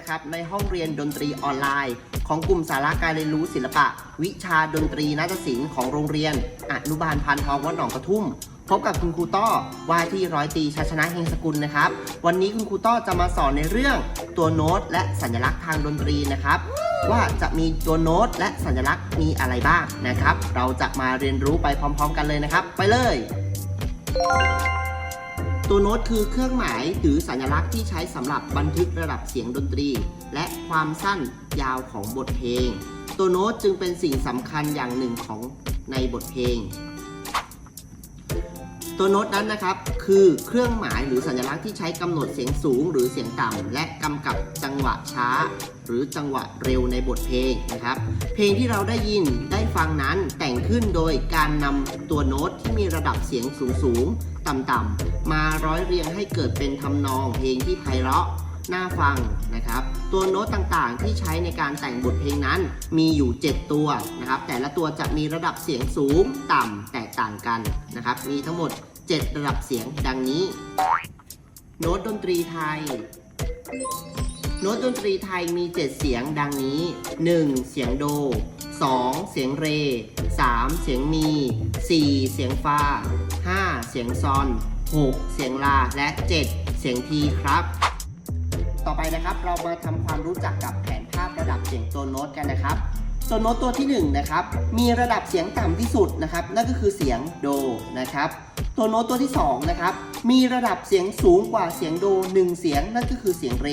นะครับในห้องเรียนดนตรีออนไลน์ ของกลุ่มสาระการเรียนรู้ศิลปะ วิชาดนตรีนาฏศิลป์ของโรงเรียน อนุบาลพันทองวัดหนองกระทุ่มพบกับคุณครูต้อว่าที่ร้อยตีชัยชนะเฮงสกุลนะครับ วันนี้คุณครูต้อจะมาสอนในเรื่องตัวโน้ตและสัญลักษณ์ทางดนตรีนะครับ ว่าจะมีตัวโน้ตและสัญลักษณ์มีอะไรบ้างนะครับ เราจะมาเรียนรู้ไปพร้อม ๆ กันเลยนะครับ ไปเลย ตัวโน้ตคือเครื่องหมายหรือสัญลักษณ์ที่ใช้สำหรับบันทึกระดับเสียงดนตรี และความสั้นยาวของบทเพลง ตัวโน้ตจึงเป็นสิ่งสำคัญอย่างหนึ่งของในบทเพลง ตัวโน้ตนั้นนะครับ คือเครื่องหมายหรือสัญลักษณ์ที่ใช้กำหนดเสียงสูง หรือเสียงต่ำและกำกับจังหวะช้า หรือจังหวะเร็วในบทเพลงนะครับ เพลงที่เราได้ยินได้ฟังนั้นแต่งขึ้นโดยการนำตัวโน้ตที่มีระดับเสียงสูงสูง ต่ำๆมาร้อยเรียงให้เกิดเป็นทำนองเพลงที่ไพเราะน่าฟังนะครับ ตัวโน้ตต่างๆที่ใช้ในการแต่งบทเพลงนั้นมีอยู่ 7 ตัวนะครับ แต่ละตัวจะมีระดับเสียงสูงต่ำแตกต่างกันนะครับ มีทั้งหมด 7 ระดับเสียงดังนี้ โน้ตดนตรีไทย โน้ตดนตรีไทยมี 7 เสียงดังนี้ 1. เสียงโด 2. เสียงเร 3. เสียงมี 4. เสียงฟา 5. เสียงซอน 6. เสียงลา และ 7. เสียงทีครับ ต่อไปนะครับเรามาทำความรู้จักกับแผนภาพระดับเสียงตัวโน้ตกันนะครับตัวโน้ตตัวที่1นะครับมีระดับเสียงต่ำที่สุดนะครับนั่นก็คือเสียงโดนะครับตัวโน้ตตัวที่2นะครับมีระดับเสียงสูงกว่าเสียงโด 1 เสียงนั่นก็คือเสียงเร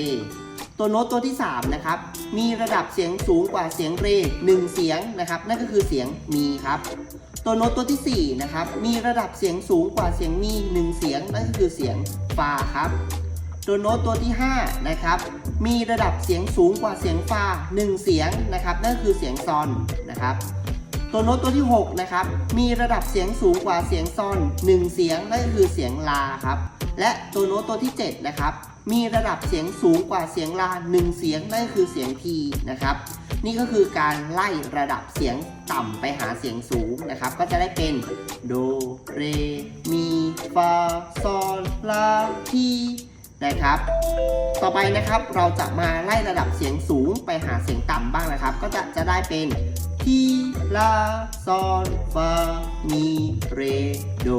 ตัวโน้ตตัวที่3นะครับมีระดับเสียงสูงกว่าเสียงเร 1 เสียงนะครับนั่นก็คือเสียงมีครับ ตัวโน้ตตัวที่ 4 นะครับ มีระดับเสียงสูงกว่าเสียงมี1เสียงนั่นก็คือเสียงฟาครับ ตัวโน้ตตัวที่ 5 นะครับ มีระดับเสียงสูงกว่าเสียงฟา1เสียงนะครับ นั่นคือเสียงซอนนะครับ ตัวโน้ตตัวที่ 6 นะครับ มีระดับเสียงสูงกว่าเสียงซอน 1 เสียงนั่นคือเสียงลาครับ และตัวโน้ตตัวที่ 7 นะครับ มีระดับเสียงสูงกว่าเสียงลา 1 เสียงนั่นคือเสียงทีนะครับ นี่ก็คือการไล่ระดับเสียงต่ำไปหาเสียงสูงนะครับ ก็จะได้เป็นโดเรมีฟาซอลลาทีนะครับ ต่อไปนะครับเราจะมาไล่ระดับเสียงสูงไปหาเสียงต่ำบ้างนะครับ ก็จะจะได้เป็นทีลาซอนฟามีเรโด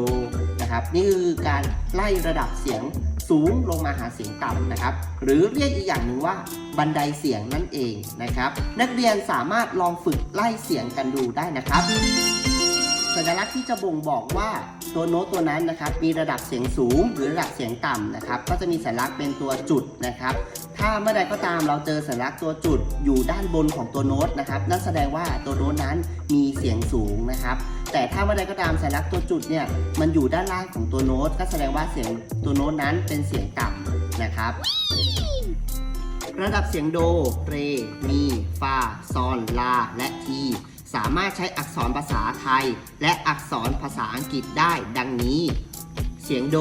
นะครับ นี่คือการไล่ระดับเสียง สูงลงมาหาเสียงต่ำนะครับ หรือเรียกอีกอย่างหนึ่งว่าบันไดเสียงนั่นเองนะครับ นักเรียนสามารถลองฝึกไล่เสียงกันดูได้นะครับ สัญลักษณ์ที่จะบ่งบอกว่าตัวโน้ตตัวนั้นนะครับ มีระดับเสียงสูงหรือระดับเสียงต่ำนะครับ ก็จะมีสัญลักษณ์เป็นตัวจุดนะครับ ถ้าเมื่อใดก็ตามเราเจอสัญลักษณ์ตัวจุดอยู่ด้านบนของตัวโน้ตนะครับ นั่นแสดงว่าตัวโน้ตนั้นมีเสียงสูงนะครับ แต่ถ้าเมื่อใดก็ตามสัญลักษณ์ตัวจุดเนี่ยมันอยู่ด้านล่างของตัวโน้ต ก็แสดงว่าเสียงตัวโน้ตนั้นเป็นเสียงต่ำนะครับ ระดับเสียงโด เร มี ฟา ซอน ลา และที สามารถใช้อักษรภาษาไทย และอักษรภาษาอังกฤษได้ดังนี้ เสียงโด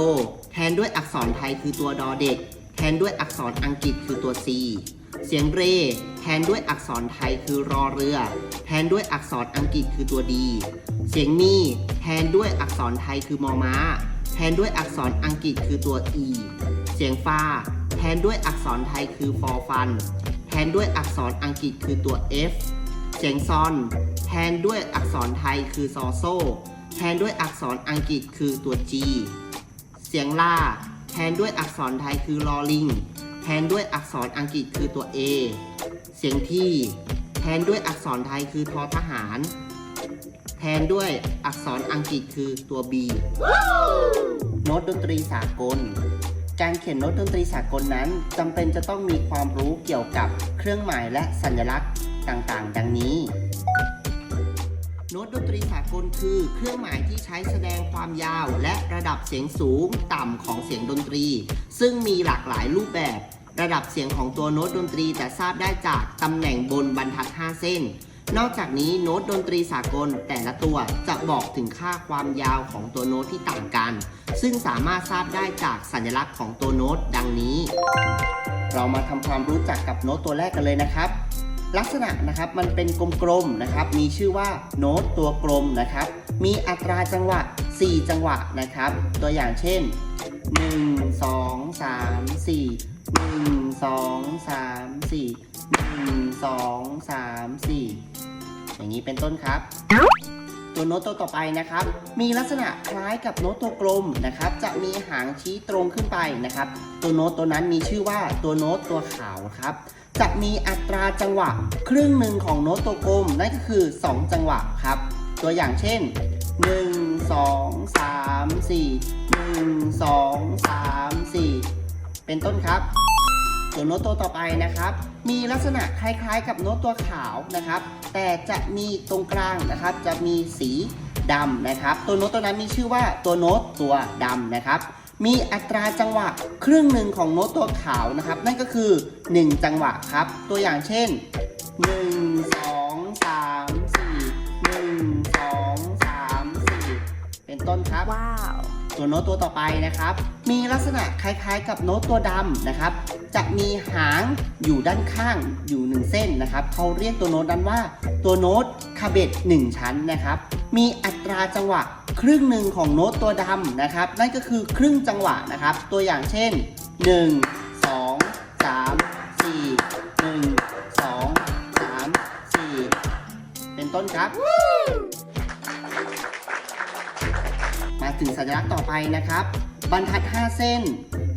แทนด้วยอักษรไทยคือตัวดอเด็ก แทนด้วยอักษรอังกฤษคือตัว C เสียงเร แทนด้วยอักษรไทยคือรอเรือ แทนด้วยอักษรอังกฤษคือตัว D เสียงมีแทนด้วยอักษรไทยคือมอม้า แทนด้วยอักษรอังกฤษคือตัว E เสียงฟาแทนด้วยอักษรไทยคือฟอฟัน แทนด้วยอักษรอังกฤษคือตัว F เสียงซอน แทนด้วยอักษรไทยคือซอโซ แทนด้วยอักษรอังกฤษคือตัว G เสียงลาแทนด้วยอักษรไทยคือลอลิง ทนด้วยอักษรอังกฤษคือตัว A เสียงที่แทนด้วยอักษรไทยคือทอทหาร แทนด้วยอักษรอังกฤษคือตัว B โน้ตดนตรีสากล การเขียนโน้ตดนตรีสากลนั้นจำเป็นจะต้องมีความรู้เกี่ยวกับเครื่องหมายและสัญลักษณ์ต่างๆ ดังนี้ โน้ตดนตรีสากลคือเครื่องหมายที่ใช้แสดงความยาวและระดับเสียงสูงต่ำของเสียงดนตรี ซึ่งมีหลากหลายรูปแบบ ระดับเสียงของตัวโน้ตดนตรีจะทราบได้จากตำแหน่งบนบรรทัด 5 เส้น นอกจากนี้โน้ตดนตรีสากลแต่ละตัวจะบอกถึงค่าความยาวของตัวโน้ตที่ต่างกัน ซึ่งสามารถทราบได้จากสัญลักษณ์ของตัวโน้ตดังนี้ เรามาทำความรู้จักกับโน้ตตัวแรกกันเลยนะครับลักษณะนะครับมันเป็นกลมๆนะครับ มีชื่อว่าโน้ตตัวกลมนะครับ มีอัตราจังหวะ 4 จังหวะนะครับ ตัวอย่างเช่น 1 2 3 4 หนึ่งสองสามสี่หนึ่งสองสามสี่อย่างนี้เป็นต้นครับตัวโน้ตตัวต่อไปนะครับ มีลักษณะคล้ายกับโน้ตตัวกลมนะครับ จะมีหางชี้ตรงขึ้นไปนะครับ ตัวโน้ตตัวนั้นมีชื่อว่าตัวโน้ตตัวขาวครับ จะมีอัตราจังหวะ ครึ่งหนึ่งของโน้ตตัวกลมนั่นก็คือ 2 จังหวะครับ ตัวอย่างเช่น 1 2 3 4 1 2 3 4 เป็นต้นครับ ส่วนโน้ตตัวต่อไปนะครับ มีลักษณะคล้ายๆ กับโน้ตตัวขาวนะครับ แต่จะมีตรงกลางนะครับ จะมีสีดำนะครับ ตัวโน้ตตัวนั้นมีชื่อว่าตัวโน้ตตัวดำนะครับมีอัตราจังหวะครึ่งหนึ่งของโน้ตตัวขาวนะครับ นั่นก็คือ 1 จังหวะครับ ตัวอย่างเช่น 1 2 3 4 1 2 3 4 เป็นต้นครับ Wow. ตัวโน้ตตัวต่อไปนะครับ มีลักษณะคล้ายๆ กับโน้ตตัวดำนะครับ จะมีหางอยู่ด้านข้างอยู่หนึ่งเส้นนะครับเขาเรียกตัวโน้ตนั้นว่า ตัวโน้ตคาเบตหนึ่งชั้นนะครับ มีอัตราจังหวะครึ่งหนึ่งของโน้ตตัวดำนะครับ นั่นก็คือครึ่งจังหวะนะครับ ตัวอย่างเช่น 1 2 3 4 1 2 3 4 เป็นต้นครับมาถึงสัญลักษณ์ต่อไปนะครับ บรรทัด 5 เส้น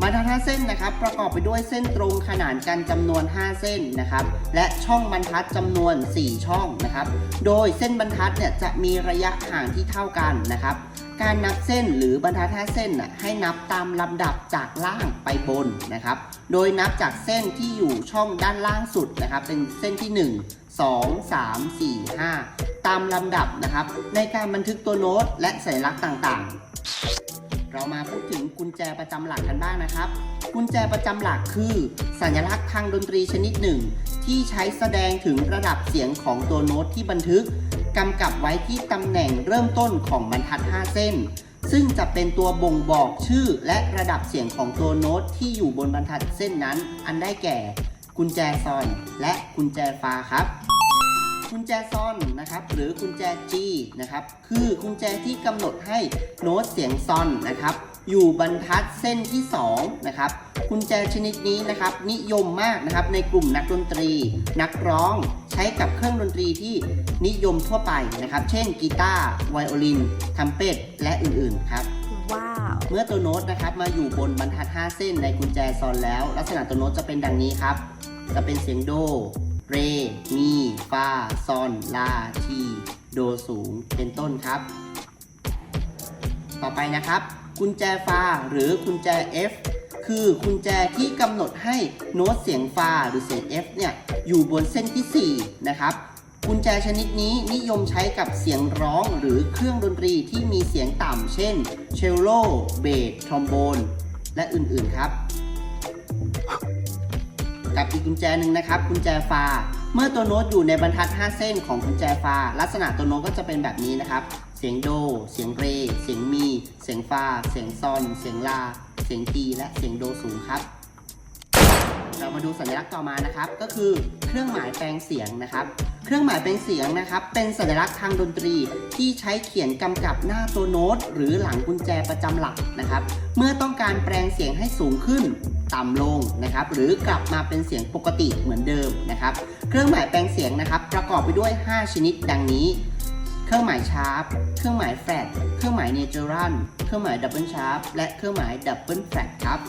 บรรทัด 5 เส้นนะครับ ประกอบไปด้วยเส้นตรงขนานกันจำนวน 5 เส้นนะครับ และช่องบรรทัดจำนวน 4 ช่องนะครับ โดยเส้นบรรทัดเนี่ยจะมีระยะห่างที่เท่ากันนะครับ การนับเส้นหรือบรรทัด 5 เส้นน่ะให้นับตามลำดับจากล่างไปบนนะครับ โดยนับจากเส้นที่อยู่ช่องด้านล่างสุดนะครับ เป็นเส้นที่ 1 2 3 4 5 ตามลำดับนะครับ ในการบันทึกตัวโน้ตและสัญลักษณ์ต่างๆ เรามาพูดถึงกุญแจประจำหลักกันบ้างนะครับ กุญแจประจำหลักคือ สัญลักษณ์ทางดนตรีชนิดหนึ่ง ที่ใช้แสดงถึงระดับเสียงของตัวโน้ตที่บันทึกกำกับไว้ที่ตำแหน่งเริ่มต้นของบรรทัด 5 เส้น ซึ่งจะเป็นตัวบ่งบอกชื่อและระดับเสียงของตัวโน้ตที่อยู่บนบรรทัดเส้นนั้น อันได้แก่ กุญแจซอนและกุญแจฟาครับ กุญแจซอนนะครับ หรือกุญแจ G นะครับ คือกุญแจที่กำหนดให้โน้ตเสียงซอนนะครับ อยู่บรรทัดเส้นที่2นะครับกุญแจชนิดนี้นะครับ นิยมมากนะครับในกลุ่มนักดนตรี นักร้องใช้กับเครื่องดนตรีที่นิยมทั่วไปนะครับ เช่นกีตาร์ไวโอลินทัมเป็ตและอื่นๆครับ Wow. เมื่อตัวโน้ตนะครับมาอยู่บนบรรทัด 5 เส้นในกุญแจซอนแล้ว ลักษณะตัวโน้ตจะเป็นดังนี้ครับ จะเป็นเสียงโด เร มี ฟา ซอน ลา ที โดสูง เป็นต้นครับ ต่อไปนะครับ กุญแจฟา หรือกุญแจ F คือกุญแจที่กำหนดให้โน้ตเสียงฟาหรือเสียง F เนี่ย อยู่บนเส้นที่ 4 นะครับ กุญแจชนิดนี้นิยมใช้กับเสียงร้องหรือเครื่องดนตรีที่มีเสียงต่ำ เช่น เชลโล เบส ทรอมโบน และอื่น ๆ ครับ กับอีกกุญแจหนึ่งนะครับ กุญแจฟา เมื่อตัวโน้ตอยู่ในบรรทัด 5 เส้นของกุญแจฟา ลักษณะตัวโน้ตก็จะเป็นแบบนี้นะครับ เสียงโด เสียงเร เสียงมี เสียงฟา เสียงซอน เสียงลา เสียงตีและเสียงโดสูงครับ มาดูสัญลักษณ์ต่อมานะครับ ก็คือเครื่องหมายแปลงเสียงนะครับ เครื่องหมายแปลงเสียงนะครับ เป็นสัญลักษณ์ทางดนตรีที่ใช้เขียนกำกับหน้าตัวโน้ต หรือหลังกุญแจประจำหลักนะครับ เมื่อต้องการแปลงเสียงให้สูงขึ้นต่ำลงนะครับ หรือกลับมาเป็นเสียงปกติเหมือนเดิมนะครับ เครื่องหมายแปลงเสียงนะครับ ประกอบไปด้วย 5 ชนิดดังนี้ เครื่องหมายชาร์ป เครื่องหมายแฟลต เครื่องหมายเนเจอรัลเครื่องหมายดับเบิลชาร์ป และเครื่องหมายดับเบิลแฟลตครับ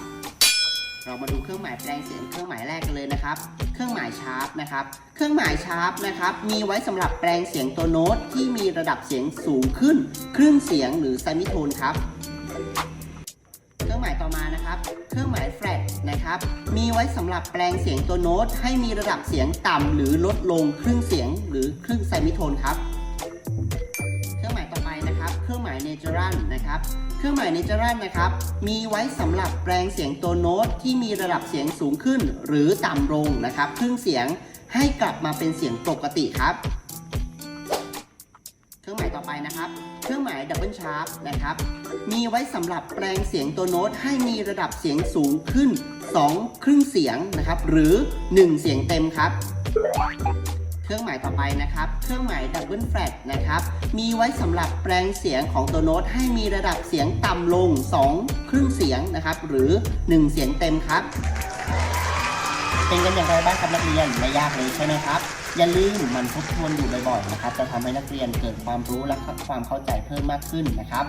เรามาดูเครื่องหมายแปลงเสียงเครื่องหมายแรกกันเลยนะครับ เครื่องหมายชาร์ปนะครับ เครื่องหมายชาร์ปนะครับ มีไว้สำหรับแปลงเสียงตัวโน้ตที่มีระดับเสียงสูงขึ้น ครึ่งเสียงหรือไซมิโทนครับ เครื่องหมายต่อมานะครับ เครื่องหมายแฟลตนะครับ มีไว้สำหรับแปลงเสียงตัวโน้ตให้มีระดับเสียงต่ำหรือลดลงครึ่งเสียง หรือครึ่งไซมิโทนครับ เครื่องหมายต่อไปนะครับ เครื่องหมายเนเจอรัลนะครับ เครื่องหมายเนเจอรัลนะครับ มีไว้สำหรับแปลงเสียงตัวโน้ตที่มีระดับเสียงสูงขึ้นหรือต่ำลงนะครับครึ่งเสียงให้กลับมาเป็นเสียงปกติครับ เครื่องหมายต่อไปนะครับ เครื่องหมายดับเบิลชาร์ปนะครับ มีไว้สำหรับแปลงเสียงตัวโน้ตให้มีระดับเสียงสูงขึ้น 2 ครึ่งเสียงนะครับ หรือ 1 เสียงเต็มครับ เครื่องหมายต่อไปนะครับ เครื่องหมายดับเบิลแฟลตนะครับ มีไว้สำหรับแปลงเสียงของตัวโน้ตให้มีระดับเสียงต่ำลง 2 ครึ่งเสียงนะครับ หรือ 1 เสียงเต็มครับ เป็นกันอย่างไรบ้างครับนักเรียนไม่ยากเลยใช่ไหมครับ อย่าลืมมันทบทวนอยู่บ่อยๆนะครับ จะทำให้นักเรียนเกิดความรู้และความเข้าใจเพิ่มมากขึ้นนะครับ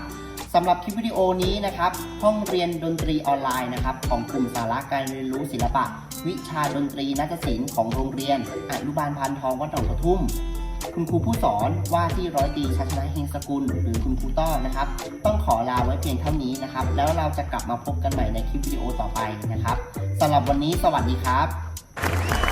สำหรับคลิปวิดีโอนี้นะครับ ห้องเรียนดนตรีออนไลน์นะครับ ของกลุ่มสาระการเรียนรู้ศิลปะ วิชาดนตรีนาฏศิลป์ของโรงเรียนอนุบาลพันทองวัดหนองกระทุ่ม คุณครูผู้สอนว่าที่ร้อยตรีชัชนะเฮงสกุล หรือคุณครูต้อนะครับ ต้องขอลาไว้เพียงเท่านี้นะครับ แล้วเราจะกลับมาพบกันใหม่ในคลิปวิดีโอต่อไปนะครับสำหรับวันนี้สวัสดีครับ